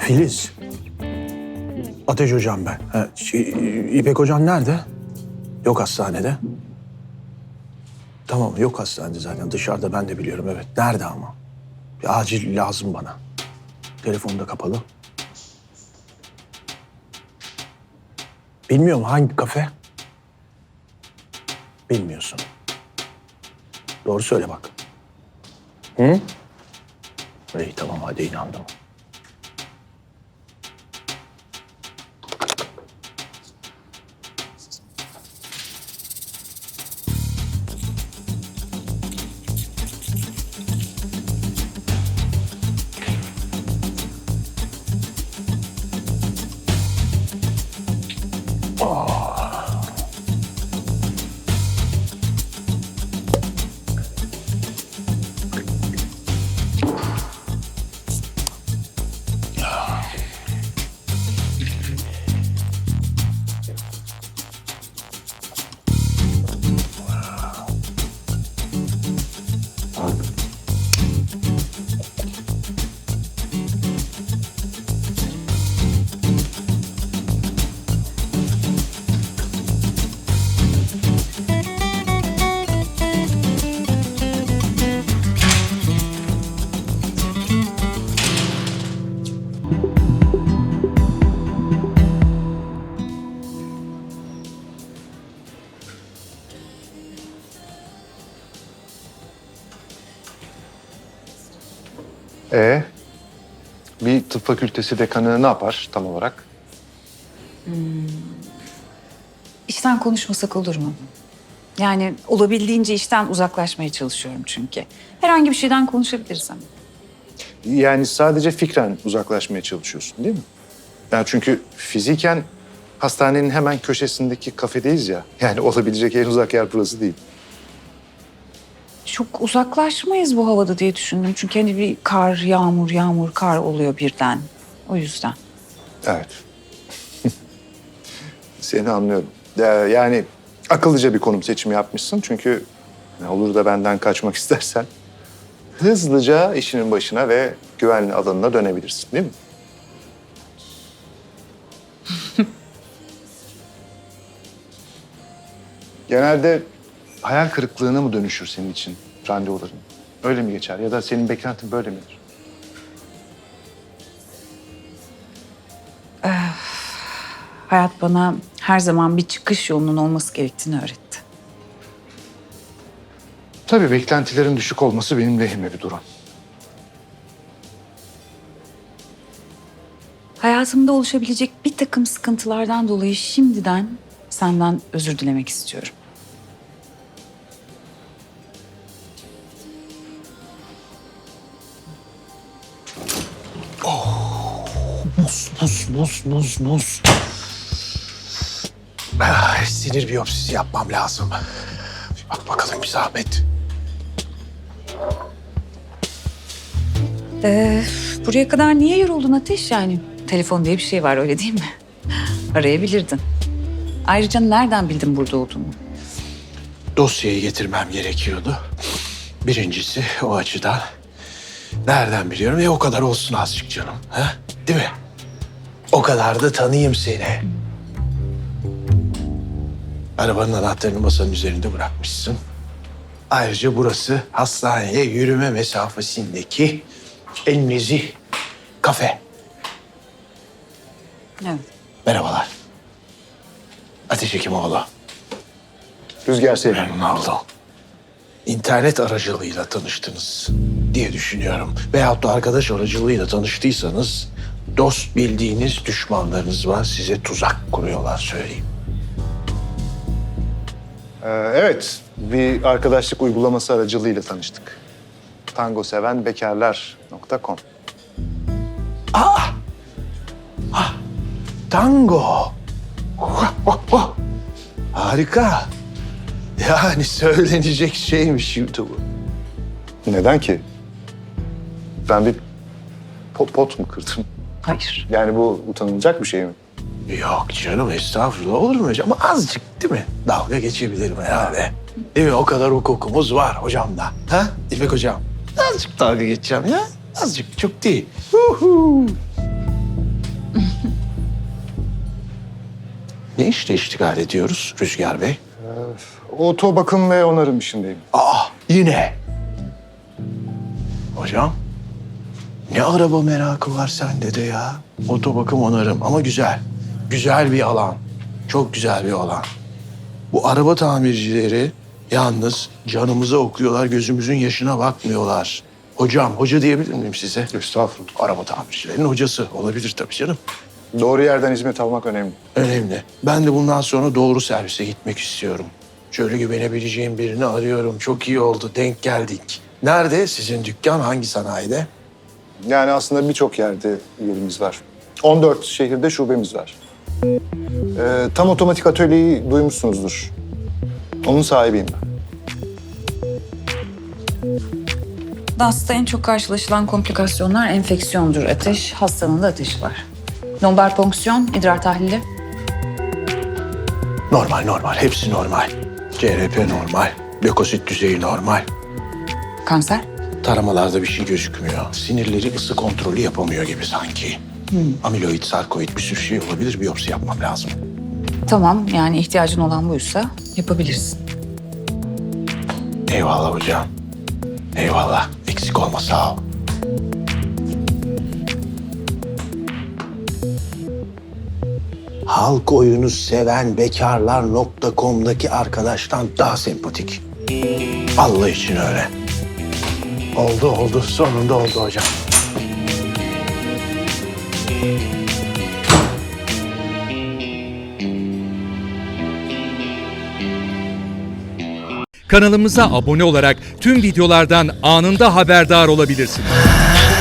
Filiz. Ateş hocam ben. Ha, şey, İpek hocam nerede? Yok hastanede. Tamam yok hastanede zaten dışarıda ben de biliyorum evet. Nerede ama? Bir acil lazım bana. Telefonu da kapalı. Bilmiyorum hangi kafe? Bilmiyorsun. Doğru söyle bak. Hı? İyi tamam hadi inandım. Futebol. Ee, bir tıp fakültesi dekanı ne yapar tam olarak? İşten konuşmasak olur mu? Yani olabildiğince işten uzaklaşmaya çalışıyorum çünkü. Herhangi bir şeyden konuşabiliriz ama. Yani sadece fikren uzaklaşmaya çalışıyorsun değil mi? Yani çünkü fiziken hastanenin hemen köşesindeki kafedeyiz ya. Yani olabilecek en uzak yer burası değil. Çok uzaklaşmayız bu havada diye düşündüm. Çünkü hani bir kar, yağmur, yağmur, kar oluyor birden. O yüzden. Evet. Seni anlıyorum. Ee, Yani akıllıca bir konum seçimi yapmışsın. Çünkü ne olur da benden kaçmak istersen hızlıca işinin başına ve güvenli alanına dönebilirsin değil mi? Genelde hayal kırıklığına mı dönüşür senin için randevuların? Öyle mi geçer ya da senin beklentin böyle midir? Hayat bana her zaman bir çıkış yolunun olması gerektiğini öğretti. Tabii beklentilerin düşük olması benim lehime bir durum. Hayatımda oluşabilecek bir takım sıkıntılardan dolayı şimdiden senden özür dilemek istiyorum. Buz, buz, buz, buz, buz. Ah, sinir biyopsisi yapmam lazım. Bir bak bakalım bir zahmet. Ee, buraya kadar niye yoruldun Ateş yani? Telefon diye bir şey var öyle değil mi? Arayabilirdin. Ayrıca nereden bildin burada olduğumu? Dosyayı getirmem gerekiyordu. Birincisi o açıdan. Nereden biliyorum? E o kadar olsun azıcık canım. Ha? Değil mi? O kadar da tanıyayım seni. Arabanın anahtarını masanın üzerinde bırakmışsın. Ayrıca burası hastaneye yürüme mesafesindeki en nezih kafe. Evet. Merhabalar. Ateş Hekimoğlu. Rüzgar Selim. Memnun oldum. İnternet aracılığıyla tanıştınız diye düşünüyorum. Veyahut da arkadaş aracılığıyla tanıştıysanız dost bildiğiniz düşmanlarınız var. Size tuzak kuruyorlar söyleyeyim. Ee, evet, bir arkadaşlık uygulaması aracılığıyla tanıştık. tangosevenbekarlar.com Tango. Vah, vah, vah. Harika. Yani söylenecek şeymiş YouTube'u. Neden ki? Ben bir po- pot mu kırdım? Hayır. Yani bu utanılacak bir şey mi? Yok canım estağfurullah olur mu hocam? Ama azıcık değil mi? Dalga geçebilirim herhalde. Değil mi? O kadar hukukumuz var hocamda. Ha? İpek hocam. Azıcık dalga geçeceğim ya. Azıcık çok değil. Huhu. ne işle iştigal ediyoruz Rüzgar Bey? Oto bakım ve onarım işindeyim. Aa yine. Hocam ne araba merakı var sende de ya. Otobakım onarım ama güzel. Güzel bir alan. Çok güzel bir alan. Bu araba tamircileri yalnız canımıza okuyorlar, gözümüzün yaşına bakmıyorlar. Hocam, hoca diyebilir miyim size? Estağfurullah. Araba tamircilerinin hocası olabilir tabii canım. Doğru yerden hizmet almak önemli. Önemli. Ben de bundan sonra doğru servise gitmek istiyorum. Şöyle güvenebileceğim birini arıyorum. Çok iyi oldu, denk geldik. Nerede sizin dükkan, hangi sanayide? Yani aslında birçok yerde yerimiz var. 14 şehirde şubemiz var. Ee, tam otomatik atölyeyi duymuşsunuzdur. Onun sahibiyim ben. DAS'ta en çok karşılaşılan komplikasyonlar enfeksiyondur. Ateş, hastanın da ateşi var. Lombar ponksiyon, idrar tahlili. Normal, normal. Hepsi normal. CRP normal. Lökosit düzeyi normal. Kanser? Taramalarda bir şey gözükmüyor. Sinirleri ısı kontrolü yapamıyor gibi sanki. Amiloid, sarkoid bir sürü şey olabilir. Biyopsi yapmam lazım. Tamam yani ihtiyacın olan buysa yapabilirsin. Eyvallah hocam. Eyvallah. Eksik olma sağ ol. Halk oyunu seven bekarlar.com'daki arkadaştan daha sempatik. Allah için öyle. Oldu oldu. Sonunda oldu hocam. Kanalımıza abone olarak tüm videolardan anında haberdar olabilirsiniz.